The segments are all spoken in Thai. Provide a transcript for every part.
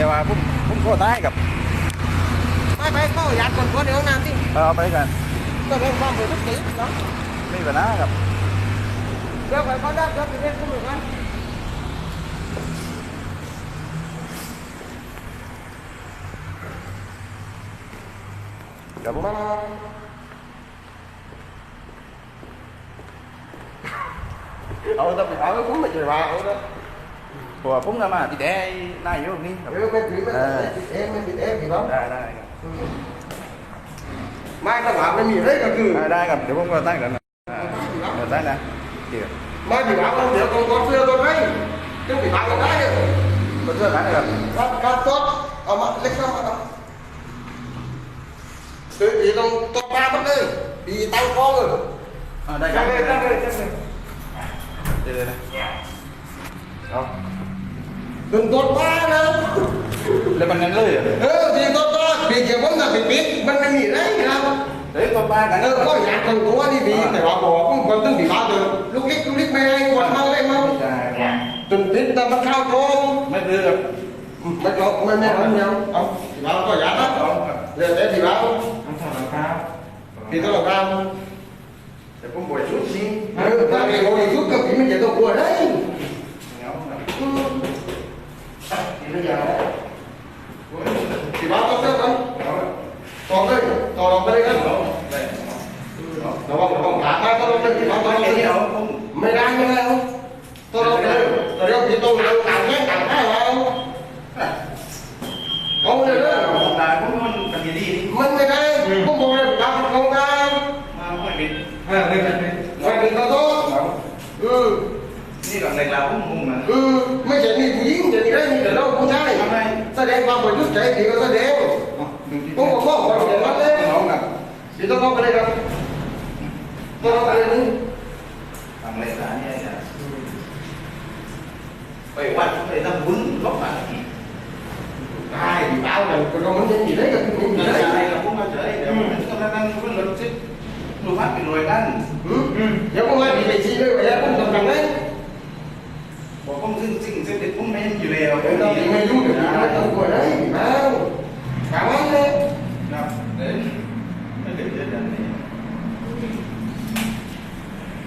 แต่ว่าผมผมโคตรได้กับไปไปเข้ายัดคนคนในห้องน้ำที่เอาไปกันก็เรื่องความบริสุทธิ์เนาะไม่มีปัญหากับเดี๋ยวไปเขาได้เดี๋ยวไปเรียนคุณหนูกันกับผมเอาแต่ไปเอา cũng ไม่ใช่ว่าเอา đó เพราะ ว่าผมก็มาที่แดนายอยู่นี่ครับเดี๋ยวไม่ถือไม่ติดเองไม่ติดเอง thì đó ได้ได้ครับ mai các bạn mới nhìn thấy cả cử ได้ได้ครับเดี๋ยวผมก็ตั้งกันนะอ่าเดี๋ยวตั้งนะเดี๋ยว mai thì bảo không ดี๋ยว con con xưa con đấy chứ thì bảo con đấy ก็เชื่อกันนะครับ cắt cắt tốt ở mặt lấy xong mà từ thì con tốt ba mất đi thì tao con rồi อ่าได้ครับ chắc đây chắc đây chắc đây เดี๋ยวนะเอา đừng tốt ba nữa แล้วมันงั้นเลยเหรอ ừ thì tốt ba vì kiểu vẫn là phải biết mình mới nghĩ đấy hiểu không เฮ้ยตัวป้ากันเออก็อยากคนตัวนี่ดีแต่ว่าบอกว่าคนต้องดีบ้าเดิมลูกเล็กลูกเล็กไม่ให้คนมาเลยมั้งใช่ครับจนติดแต่มันเข้าตรงไม่ซื้อครับไม่หรอกไม่ไม่ไม่เอาเอาดีบ้าก็อยากนะเอาครับเดี๋ยวแต่ดีบ้าต้องทำรองเท้า thì tôi là cao แต่ผมบวชชุดนี้ ừ ta thì ngồi chút cực thì mình chỉ tôi của đấy เหงาครั บ ừ. นี่ไม่ยาว thì báo có phép không เหงา còn đây còn lòng đây เห á งาได้เหงา nó không nó không thả hai con đây thì báo ตอน có นี้ đây เอาผม mày đang như nào tôi đâu đây rồi đâu thì tôi đâu cảm thấy cảm thấy là không không đây đó ผมตายผมมันเป็นดีนี่ mình mày đây không bồi đọc không ra มาไม่เป็น phải đừng có tốt เหงา ừ นี่กับในเราผมงงนะ ừ mấy chuyện này đây đâu cũng sai ta đem qua một chút chạy thì nó đeo ผมก็บอกว่าเดี๋ยวมันเลยน้องกับ thì tôi không có đây đâu tôi không có đây nữa ทำอะไรสารเนี่ยนะไปวัดไปทำบุญลบมาอีก ai thì bao rồi còn không có gì đấy là cũng เดี๋ gì ยว đấy อะไรเราผมมาเจอเดี๋ยวมันก็นั่งมันรถซิดูพักเป็นรวยกัน ừ nếu không ai thì phải chi đây vậy cũng tầm tầm đấy บอกผมซึ่งสิ่งเสด็จผมไม่อยู่แล้ว để tao thì mày dung được thì mày tao của đấy thì bao cảm ơn đấy ครับเดี๋ยวไม่เดือดเดือดนี่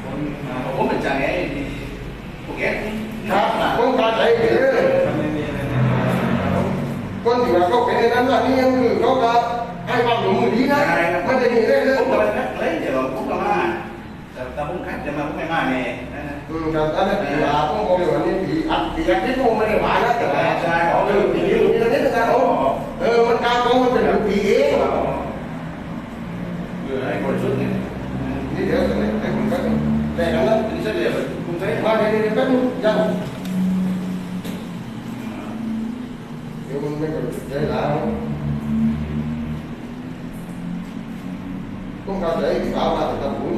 ผมผมเป็นใจไอ้พวกแกครับ con ta chạy thì đấy con thì là có cái này đang là đi em thử có cả ai vào đúng người đi đấy mà để nghĩ đây ผม đấy ก็เลยนักเลยเดี๋ยวผมก็มาแต่แต่ผมคัดจะมาผมไม่มาแน่ อืมครับอันนั้นผีหาผมบอกเลยว่านี่ผีอัดเปียกที่ผมไม่ได้หวานะแต่ว่ใช่อ๋อเออผีนี่มันนี่นะครับผมเออมันกลางตัวมันเป็นผีเองเออให้คนชุดนี่นี่เดี๋ยวจะให้คนก็แต่แล้วนี่เสร็จแล้วคุณใช้มาเดี๋ยวเดี๋ยวแป๊บนึงยังเดี๋ยวมันไม่กระดุกใแล้วต้องการใจสาวมาแต่ตะบุญ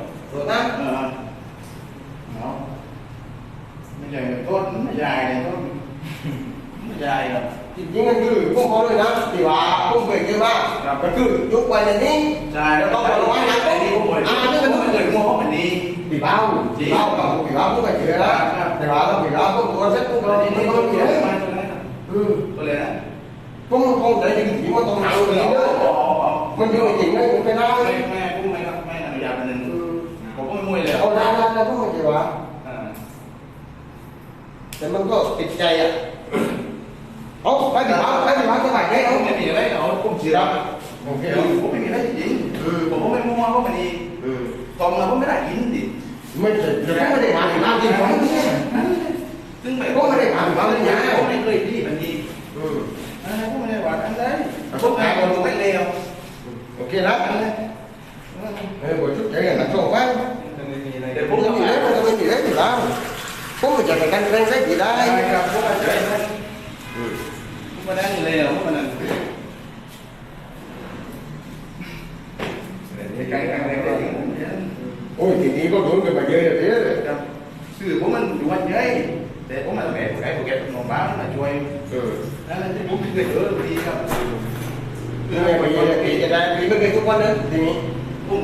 ม่ได้มาถึงน้ำกินของเนี่ยซึ่งไม่ผมไม่ได้มาถึงน้ำกินนะผมไม่เคยที่มันดีเอออะไรก็ไม่ได้หวานอะไรพวกไอ้คนไม่เลวโอเคแล้วเออผมชุดใจกันนะส่งไปไม่มีอะไรเดี๋เดี๋ยยววผผมมจะจะมีมีเล็เล็บบมันจะมีเล็บอยู่แล้วผมไม่จะไปกันเร่งได้กี่ได้ได้ครับพวกมันจะพวกมันได้เลวพวกมันนั่นใกล้ๆกันเลยได้ถึงผมเนี่ยโอ้ยทีนี้ก็โดนกันมาเยอะเลยครับคือผมมันอยู่วันเย้ยแต่ผมมันแก่ไอ้พวกแกหนองบ้านมาช่วยเออนั่นที่ผมเคยเจอดีครับคือไงมาเยอะทีจะได้ปีไม่เคยทุกวันเลยทีนี้ผมบอลผมทำอะไรผมก็อย่างนี้เลยที่เราเป็นนี่ของหนองบ้านทีคนนี้ทำงานตอนนี้ทั้งการนี้มันมีอะไรพว กกรรมมันมันมาก็รู้ก็ฟังงานก็บอกคอยใช่ครับตรงนี้ไปก่อนนี้ถึงนี่ก่อนนี้ถึงปากใครถึงตรงนี้หรือว่าดีก่อนโมแกงถูก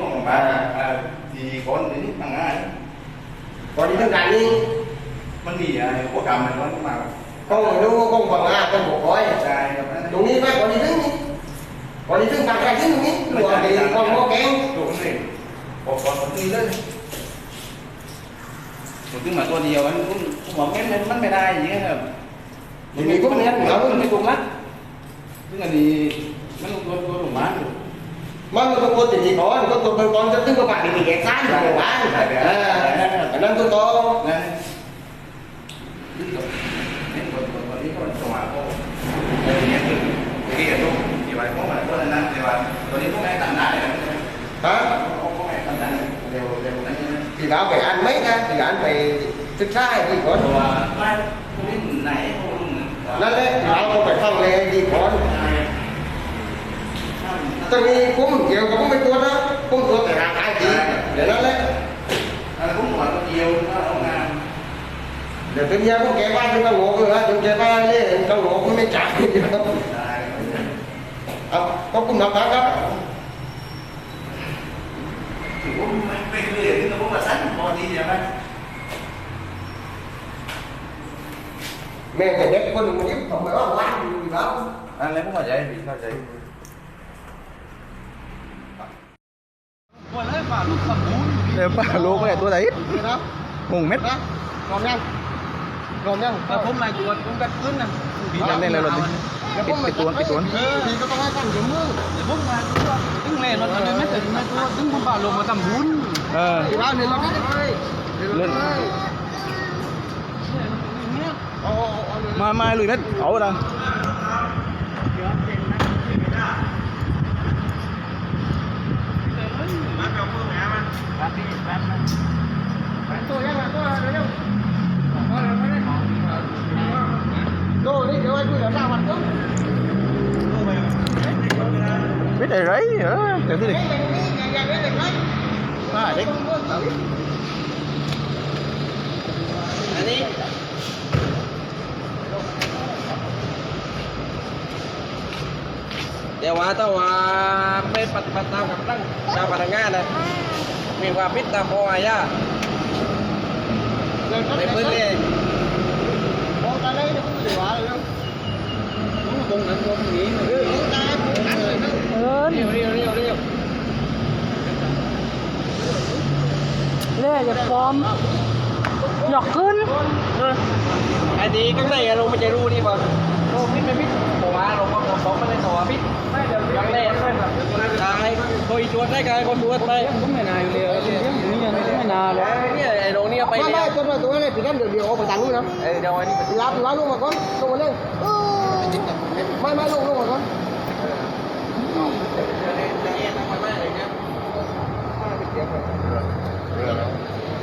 เลยบอกก่อนผมตีเลยผมตึงมาตัวเดียวมันผมผมบอกแม่มันมันไม่ได้อย่างเงี้ยครับทีนี้ก็ไม่เอามันไม่ถูกละซึ่งอันนี้มันตัวตัวหลงบ้านอยู่มันก็ต้องคนทีนี้ก่อนก็ตัวก่อนจะถึงกับปากนี่แกงซ่านอยู่บ้านเอออันนั้นตัวโตนั่นนี่ตัวนี่ตัวตัวนี้ก็มันส ว่างก็เออเนี่ยคือที่กันลูกที่ว่าพวกมันตัวนั้นที่ว่าตัวนี้พวกไอ้ต่างได้เลยฮะพวกไอ้ต่างได้เร็วเร็วนั่นนี่ thì lão phải ăn mấy ra thì anh phải thức sai đi có ตัวไม่พวกนี้ไหนพวกนี้ nó đấy lão không phải thằng này đi có tôi đi cũng chiều cũng mấy tuần đó cũng tuần phải làm hai gì để nó đấy ผมหวังตัวเดียวก็เอางาน để tôi nhớ có kẻ ba chúng ta ngộ rồi á chúng ta ba đấy chúng ta ngộ cũng mới trả gì đâu ได้ à, có cũng làm đó đó ผมไม่เคยเห็นแต่ผมมาสั้นพอดีใช่ไหม mẹ phải đẹp con đừng có không phải là lan gì đó อะไรผมเข้าใจ ผิดเข้าใจเดี๋ยวป้าลูกไปตัวไหน Rồi đó หงเม็ด đó còn nhanh còn nhanh แต่ผมไม่ตัวผมกัดขึ้นนะพี่จำได้เลยรถดิ Để ปิด không ปิด phải ตัวปิดตัว thì có hai con giống mưa เดี๋ยวผมมาตัวตึ้งเล่นรถอันนี้ไม่ถึงไม่ตัวตึ้งผมป่าลงมาทำบุญเออ thì bao nhiêu nó biết ơi Lên. ơi มามาลุยเม็ดเอาละ Đồ đi, kêu anh vui ở sao mặt cũng เม็ดอะไรเออแต่ ที่เด็ก Cái này đi, nhà nhà bên này khách มาเด็ก แต่ว่าถ้าว่าไม่ปฏิบัติตามคำสั่งเจ้าพนักงานนะมีความผิดตามปอาญา Rồi ใน khách พื้น này ที่ khách Bố ta lấy nó cũng gì quá rồi đâu ตรงนั้นตรงนี้ Ừ, bố ta cũng ăn rồi đâu เออเรียวเรียวเรียวเรียวเล่จะฟอร์มหยอกขึ้นไอ้ดีข้างในอะเราไม่ใช่รู้นี่ป่ะ โอ้พิษไม่พิษผมว่าเราก็บอกไม่ได้ตัวพิษข้างในอะตายคอยชวนได้กันคนชวนไปผมไม่นายอยู่เลยเรื่องนี้ยั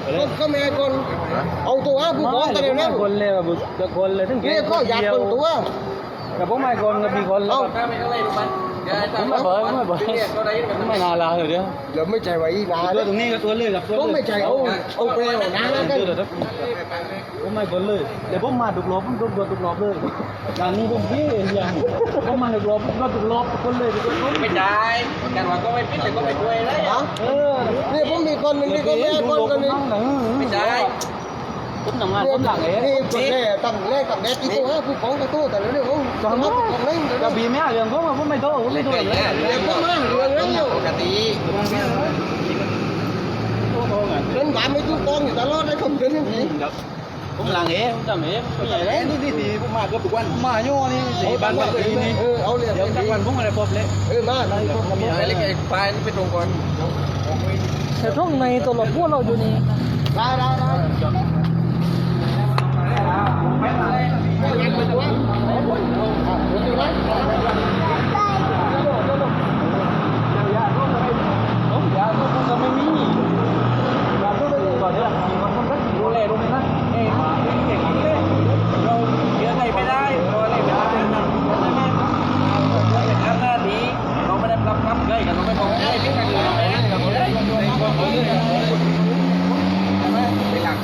งไม่นาเลยเนี่ยไอ้โรงเนี่ยไป Ba เนี่ย ba, cho nó tụi này thì nó được điều ở tặng luôn hả? เออเดี๋ยวไอ้นี่ Thì làm thì làm luôn mà con, luôn mà lên Ừ. Mai mai luôn luôn mà con Con không mẹ con Ông tụi á, phụ có ta đều ไม่ nè คนเลยแบบจะคนเลยถึง Kia có giặt con tụi á แต่ผมไม่คนกับมีคนแล้วข้าไปข้างในดูมันเดี๋ยวไอ้ผมไม่เบิร์ไม่เบิร์ก็ได้กันไม่นาลาเลยเดี๋ยว Giờ mới chạy vậy ตัว nà ตรงนี้ก็ตัวเลยกับตัว Có mày chạy ông Ông quê mà nà เดี๋ cái ยวเดี๋ยวผมไม่คนเลยเดี๋ยวผมมาดุกรอบผมดุกรอบดุกรอบเลยอย่างนี้ผมพี่อย่างผ มมาดุกรอบก็ดุกรอบคนเลยดุกรอบไม่จ่ายกันว่าก็ไม่พิษแต่ก็ไม่ช่วยเลย Hả? เออ Nè bố đi con mình đi con mẹ con con đi ไม่จ่ายผมทำงานผมหลังเอง Nè con nè tầm lên tầm nè tí tụi á, phụ có cái tụi tao nó được không? Còn nó còn lên กระบี่แม่เรื่องผมผมไม่โตผมไม่โตเลย Để có má đường lắm nhiều ปกติเดินบ้านไม่ถูกต้องอยู่ตลอดเลยผมเดินอย่างนี้ ผมหลังเอ๋ผมจำเอ๋ไม่ใหญ่เลยนี่นี่ตีผมมาเกือบทุกวันมาโย่นี่สี่บ้านบ้านตัวนี้เออเอาเลยเดี๋ยวสักวันผมอะไรพบเลยเออมาได้ครับมีอะไรเล็กไอ้ปลายนี่ไปตรงก่อนแต่ช่วงในตัวหลอดพวกเราอยู่นี่ได้ได้ได้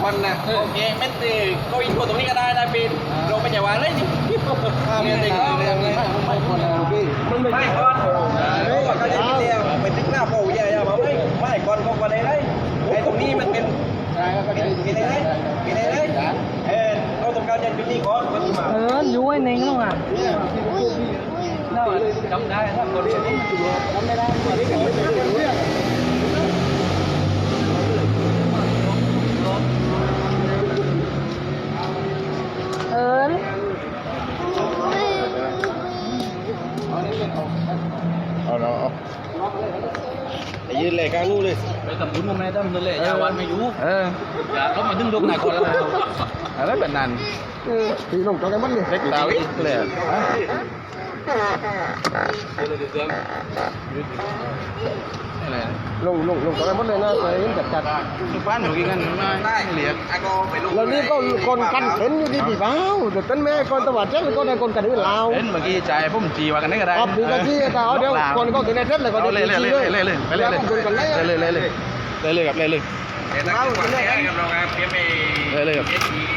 คนนะโอเคไม่ตีเก้าอี้ตัวตรงนี้ก็ได้นะปีนลงไปอย่าวางเลยนี่เนี่ยติงเลยไม่ไม่คนนะพี่ไม่ก่อนเฮ้ยเขาจะเดียวไปตึกหน้าโป้ยอย่ามาไม่ไม่ก่อนก็ก่อนได้เลยไอ้ตรงนี้มันเป็นกินได้เลยกินได้เลยเออเราต้องการจะจุดนี้ก่อนคนที่มา เอออยู่ไอ้เน่งแล้วอะจำได้ถ้าคนนี้จำไม่ได้เอิญเอาเนาะไอ้ยืนเลยกลางนู่นเลยไปกับบุญมาไม่ได้มันเลยยาวันไม่อยู่เอออย่าเขามาดึงดงไหนคนแล้วอะไรแบบนั้น พี่น้องกันมันเลยเล็กดาวิดเลยลงลงลงกันมันเลยนะเคยเห็นจัดจัดทุกบ้านอยู่กินกันมาได้เหลียกไอ้ก็ไปลงแล้วนี่ก็คนกันเห็นอยู่ที่พี่เบ้าเดี๋ยวเป็นแม่คนตะวัดเจ้าก็ได้คนกันอื่นลาวเห็นเมื่อกี้ใจผมจีว่ากันได้ก็ได้อ๋อพี่ก็ที่แต่เอาเดี๋ยวคนก็กินในเซ็ตเลยก็เอาได้เลยเลยเลยเลยเลยไปเลยเลยคนกันเลยเลยเลยเลยเลยเลยกับเลยเลยเดี๋ยวเราจะได้กับเราครับเพียงไปเลยเลยกับเอ็ดอีห้าร้อยเลยเลยกับนี่ไม่ปกติกับป้าไปห้องน้ำไปดูป้าไงต้องไงกูต้องเก่งในซึ่งให้ลวงให้ลวงเรากัดลวงในอยู่ในผมตัวผมตัวร้านเลยด้านนี้ครับตีตีไอ้ปังงาตามเยกปังงามันตุ๊กทุกที่เลยพี่รู้ไหมเจอกับไอ้ที่เอากับเอามันเลยครับตัวเราตั้งมาผมมาผมมาดูเอ้ยปีผมมึงรบเด็กเดียวนี่ไอ้บอกใกล้ใกล้กวงมาเดียวนี่ใกล้กวงมาแกไม่เหมือนกันเกลือกินเอเลอยกว้างโกงกันนะนี่พี่มาเล่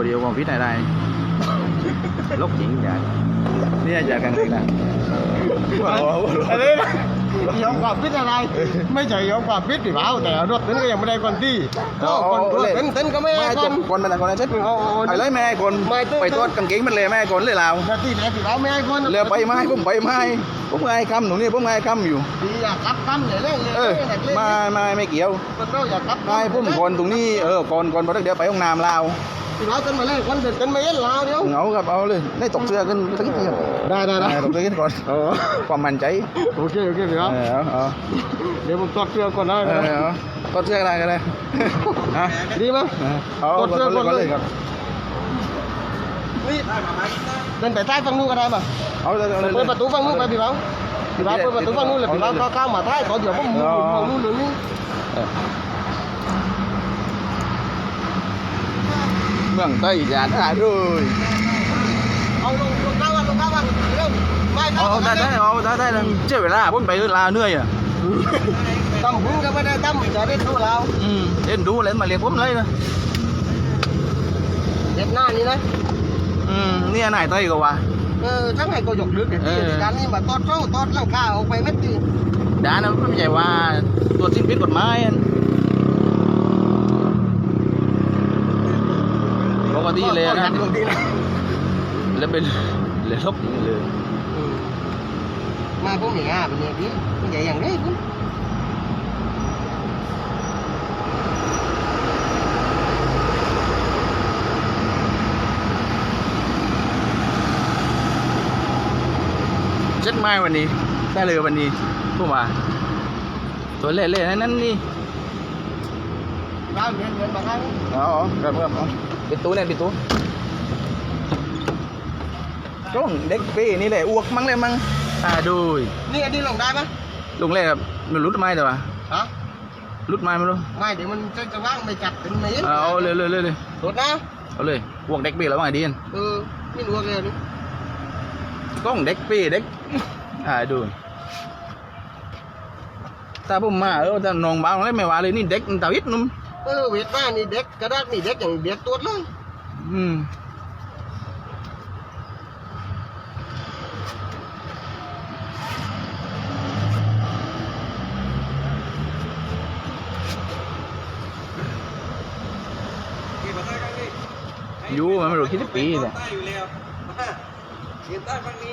ตัวเดียวของพิษไหนได้ลกจริงอย่าเนี่ยอย่ากันเลยนะว้าวอะไรนะยอมความพิษอะไร ไม่ใช่ยอมความพิษพี่เบ้าแต่รถนั้นก็ยังไม่ได้คนที่ก็คนรถเต้นเต้นก็ไม่ให้ไม่คจนบคนเป็นอะไรคนอะไรเช็ดเอาเอาเอาไปเลยแม่คนไม่ตื้อไปทอดกางเกงมันเลยแม่คนเลยลาวแต่ที่ไหนพี่เบ้าไม่ให้คนเรือไปไม้ผมไปไม้ผมไงคำหนูนี่ผมไงคำอยู่พี่อยากกลับกันเลยเลยเออไม่ไม่ไม่เกี่ยวเราอยากกลับไม่ผมก่อนตรงนี้เออก่อนก่อนพอเดี๋ยวไปห้องน้ำลาว พี่เบ้ากันมาเลยคนเดินกันไม่เห็นลาวเดียวเหงากับเอาเลยได้ตกเสื้อขึ้นสักนิดเดียวได้ได้ได้ตกเสื้อขึ้นก่อนอ๋อความมั่นใจโอเคโอเคพี่เอเบ้าอเอาเอาเดี๋ยวผมตอดเสื้อก่อนนะเออเอาตกเสื้ออะไรกันเลยฮะดีไหมเอาตอดเสื้อก่อนก่อนเลเลยยครับเดินไปใต้ฝั่งนู้นก็ได้ป่ะเอาเลยเอาเลยเปิดประตูฝั่งนู้นไปพี่เบ้าพี่เบ้าเปิดประตูฝั่งนู้นเลยพี่เบ้าก็เข้ามาใต้ขอเดี๋ยวผมมุดฝั่งนู้นหรือนี่ เออเมืองใต้อย่าได้เลยเอาลงลงข้างวันลงข้างวันเร็วไม่เอาเอาได้ได้เอาได้ได้เลยเจ้าเวลาผมไปลาเหนื่อยอะตำหุ่นก็ไม่ได้ตำจะได้ทุเราอืมเล่นดูเล่นมาเรียกผมเลยนะเด็ดหน้านี่นะอืมเนี่ยนายเต้ยก็ว่าเออทั้งไงก็ยกลึกเดี๋ยวที่การนี้มาตอดเท้าตอดหลังคาออกไปไม่ตีด่านะไม่ใช่ว่าตัวจสิ้นผิดกฎหมายอัน ปกติเลยนะแล้วเป็นเลยลบเลย มาพวกหนีอะเป็นอย่างนี้ไม่ใหญ่อย่างนี้คุณซ็ตไม้วันนี้ ได้เลยวันนี้พวกมาตัวเล่ๆนั่นนั่นนี่บ้านเงินเงินมาให้อ๋อครับครับ ปิดตู้เนี่ยปิดตู้ก็เด็กปีนี่แหละอ้วกมั้งเลยมั้งอ่าดูยนี่อันนี้ลงได้ปะลุงเล่ครับมันรุดไม้แต่ว่าฮะรุดไม้ไม่รู้ไม่เดี๋ยวมันจะจะว่างไม่จัดเป็นเมตรเอาเลยเลยเลยเลยรถนะเอาเลยอ้วกเด็กปีแล้วว่าไงดีอันเออไม่รู้เลยนี่ก็เด็กปีเด็กอ่าดูยถ้าผมมาเออถ้าน้องบ้าอะไรไม่ว่าเลยนี่เด็กตาวิทนุ่ม เออเวทบ้านนี่เด็กกระดาษนี่เด็กอย่างเด็กตัวเลยอืมเก็บมาใต้กันดิอยู่มันไม่รู้คิดปีเลยใต้อยู่แล้วมาเขียนใต้ฝั่งนี้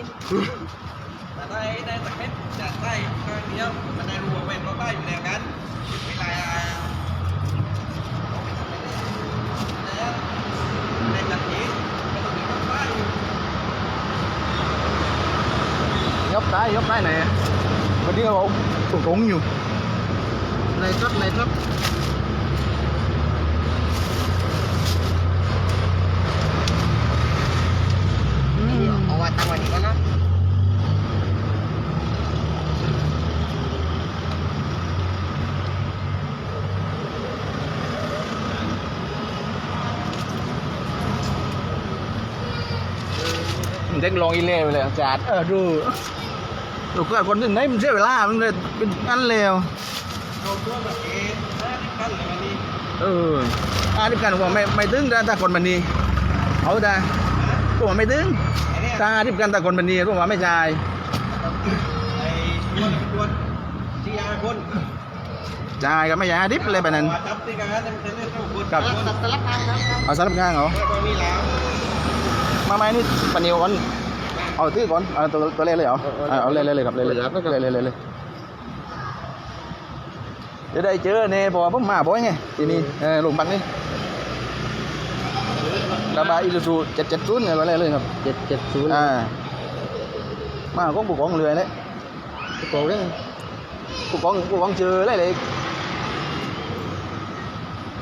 แต่ได้ได้สักเม็ดจากใต้ข้างเดียวมันได้รู้ว่าเป็นเพราะใต้อยู่แล้วกันเวลาได้จัดเองก็ต้องมีคนใต้อยู่ ยกได้ยกได้ไหนวันนี้เราตรงตรงอยู่ในรถในรถเอาไว้ตั้งไว้นี่ก่อนนะเด็กลองอีเล่ไปเลยจัดเออดู ดูก็คนถึงไหนมันเสียเวลา มันเลยเป็นอันเลวเราตัวแบบเอ๊ะได้ที่ขั้นเลยวันนี้เอออันนี้กันว่าไม่ไม่ตึงถ้าถ้าคนมันนี้เอาได้ก็ว่าไม่ตึงไอ้เนี่ยถ้าที่กันต่คนมันนี้ก็ว่าไม่จ่ายไอ้ตัวตัวที่อาคนจ่ายก็ไม่จ่าดิบเลยแบบนั้นจับตีกันจับสลับสลับทารับเอาสลับงานเหรอมาไหมนี่ปนิวก่อน เอาตื้อก่อนเอาตัวตัวเล่เลยเหรอเอาเอาเล่เลยเลยครับเล่เลยเลยเลยเลยเลยจะได้เจอเนี่ยพอผมมาบ่อยไงทีนี้เออลงบังนี่กระบะอิลูซูเจ็ดเจ็ดศูนย์เนี่ยอะไรเลยครับเจ็ดเจ็ดศูนย์อ่ามาของผู้กองเรือเลยโกงเรื่องผู้กองผู้กองเจออะไรเลย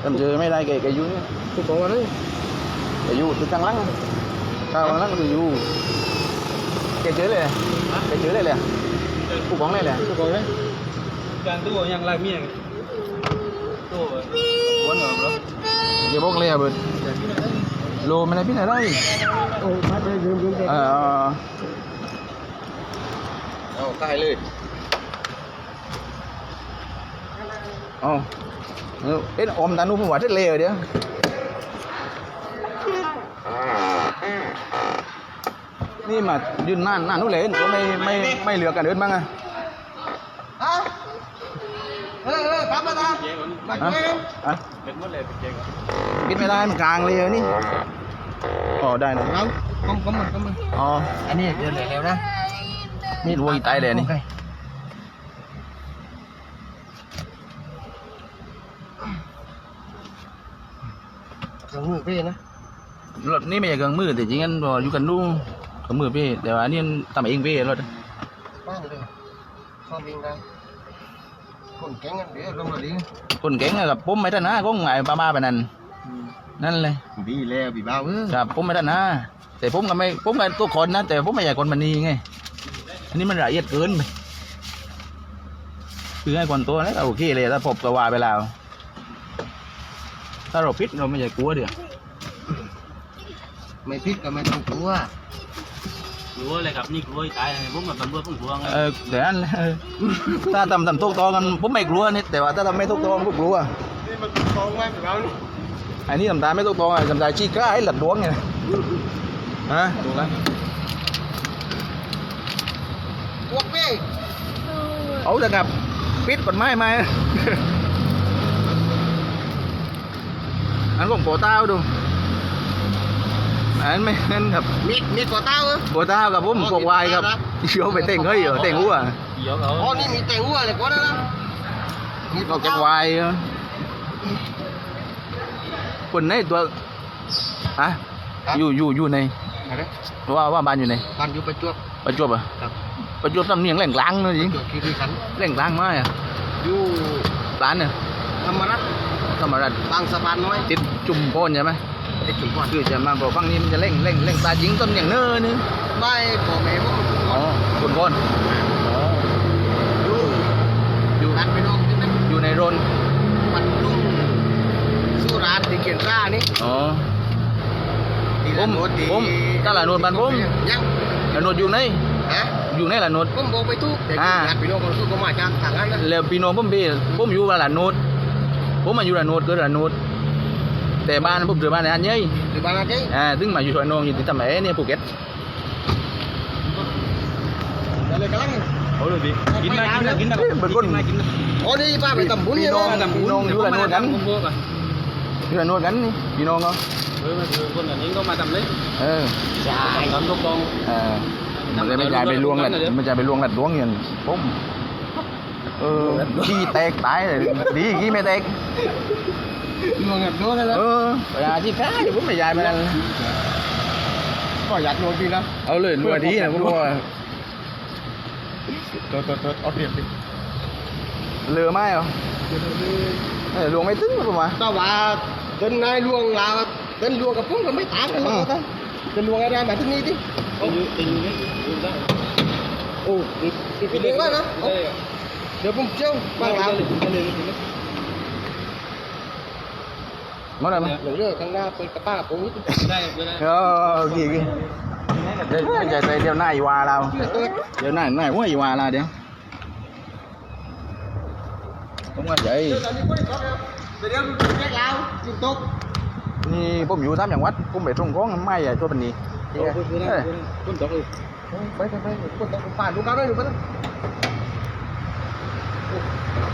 จำเจอไม่ได้แกแกอยู่เนี่ยผู้โกงอะไรแกอยู่ตึกกลางหลังกลางหลังก็คืออยู่ แกเจอเลยแกเจอเลยเลยผู้กองเลยเลยผู้โกงอะไรการตัวอย่างไรเมียตัววนเหรอ bro แกบอกเลยอะเบิร์ดโลมันอะไรพี่ไหนได้โอ้มาเลยยืมยืมอ่าเอาตายเลยอ๋อเออเอ็นอมตานุผมว่าเท็ดเลยเดี๋ยว นี่มายืนนานนานนู้นเลยก็ไม่ไม่ไม่เหลือกันเดินบ้างอะฮะเออเออกลับมาตามาอะเจ๊อะเป็นหมดเลยเป็นเจ๊งปิดไม่ได้มันกลางเลยนี่อ๋อได้นะเอาก้มก้มมันก้มมันอ๋ออันนี้เดินเร็วๆนะนี่รวยตายเลยนี่เครื่องมือพี่นะรถนี่ไม่ใช่เครื่องมือแต่จริงๆพออยู่กันนู่ เครื่องมือพี่แต่ว่าอันนี่ทำเองพี่รถบ้านเลยชอบวิ่งได้คนแก๊งกันเดี๋ยวลงมาดิคนเก่งอะกับผมไม่ทันนะก็ไงป้าบ้าไปนั่นนั่นเลยบีแล้วบีบ้าเออครับผมไม่ทันนะแต่ผมก็ไม่ผมก็ตัวคนนะแต่ผมไม่ใช่คนมันนีไงอันนี้มันละเอียดเกินไปคือให้คนตัวนั้นก็โอเคเลยถ้าผมก็ว่าไปแล้ว ถ้าเราพิษเราไม่ใช่กลัวเดี๋ยวไม่พิษก็ไม่ต้องกลัว กลัวเลยครับนี่กลัวตายผมแบบตำรวจผมกลัวไงเออแต่อันเออถ้าทำทำทุกตอกันผมไม่กลัวนี่แต่ว่าถ้าทำไม่ทุกตอผมกลัวนี่มันกองไว้แบบเรานี่อันนี้ทำตาไม่ทุกตอทำตาชี้กล้าให้หลัดดวงไงฮะถูกแล้วพวกพี่เอาแต่กับปิดกฎหมายมาอันผมโปรต้าดู อันไม่นั่นครับมีมีตัวเต้าเหรอโปรต้ากับผมพวกวายครับเชียวไปเต่งเฮ้ยเหรอเต่งหัวเดี๋ยวเขาอ๋อนี่มีแต่หัวเลยก็ได้นะมีนอกจากวายเหรอคนไหนตัวอะอยู่อยู่อยู่ในอะไรว่าว่าบ้านอยู่ในบ้านอยู่ประจวบ ประจวบอะครับไปประจวบสำเนียงแหล่งกลางเลยจริงคีรีขันธ์แหล่งกลางมาอะอยู่ร้านเนี่ยธรรมรัตน์ธรรมรัฐบางสะพานน้อยติดจุ่มโพนใช่ไหม ไอ้จุ๋มพรคือจะมาบอกฟังนี้มันจะเร่งเร่งเร่งตายิงต้นอย่างเน้อนี่ไม่พ่อแม่พวกมันอ๋อคนคนอ๋ออยู่อยู่รัฐไปนอกนี่นะอยู่ในรนวัดลุ่งสุราษฎร์ที่เกียนซ่านี่อ๋อที่ผมละโนดที่ผมตลาดโนดบ้านผมยังแล้วนวดอยู่ไหนฮะอยู่ไหนล่ะนวดผมบอกไปทุกแต่อ่าญาติพี่น้องคนสู้ก็มาจากทางนั้นนะแล้วพี่น้องผมพี่ผมอยู่ตลาดโนดผมมาอยู่ตลาดโนดเกิดตลาดโนดแต่บ้านผมเจอบ้านในอันยัยหรือบางอะไรอ่าซึ่งมาอยู่ชอยนองอยู่ที่ตำแหน่เนี่ยภูเก็ตแต่เลยกำลังเอาเลยดิกินนะกินนะกินนะเป็นคนกินนะอ๋อนี่ป้าไปตำบุญพี่เนี่ยน้องนะพี่น้องอยู่ตลาดโนดกันผมบอกอะอยู่ตลาด โนดกันนี่พี่น้องเหรอเออมันคือคนอันนี้ก็มาทำเลยเออใช่ตอนตกลงเออมันจะไม่จ่ายไปลวงหลัดมันจะไปลวงหลัดลวงอย่างผมเออขี้แตกตายเลยดีขี้ไม่แตกลวงแบบโน้นแล้วเออเวลาที่ข้าอยู่ผมไม่ย้ายไปนั่นก็อยากโดนพี่นะเอาเลยนัวทีนะผมว่าตัวตัวตัวเอาเปรียบดิเรือไม่เหรอเออลวงไม่ถึงผมว่าแต่ว่าเดินนายลวงลาวเดินลวงกับผมก็ไม่ต่างกันหรอกนะเดินลวงอะไรมาที่นี่ดิติอยู่ติอยู่นี่อยู่ได้โอ้อีกอีกเรื่องว่านะเอาเดี๋ยวผมเจ้าบางลาว มาได้ไหมหลงเรื่องข้างหน้าเปิดกระป้าผมนิดได้ไม่ได้เออกี่กี่เดี๋ยวไม่ใช่เดี๋ยวหน้าอีวาเราเปิดเดี๋ยวหน้าหน้าว่าอีวาเราเดี๋ยวผมว่าใจเดี๋ยวตอนนี้คนอีกครับเดี๋ยวแยกลาวจิงตกนี่ผมอยู่ตามจังหวัดผมไปตรงของไม่ใหญ่ตัวปานนี้โอ้คุณคุณคุณตกเลยไปไปไปคนตกป่าดูกันได้ดูกัน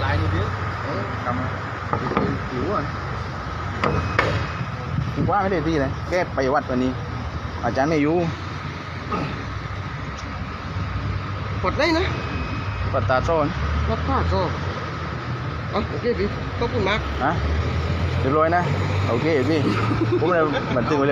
ลายนี่ดิกำหิวอะ คิดว่าไม่ได้ที่เลยแกไปวัดวันนี้ อาจารย์ไม่อยู่กดได้นะปัตตาโซนรับผ้าโซ่อ๋อโอเคพี่ขอบคุณมากฮะเรียบร้อยนะ โอเคพี่ ผมเลยบันทึกไว้เลย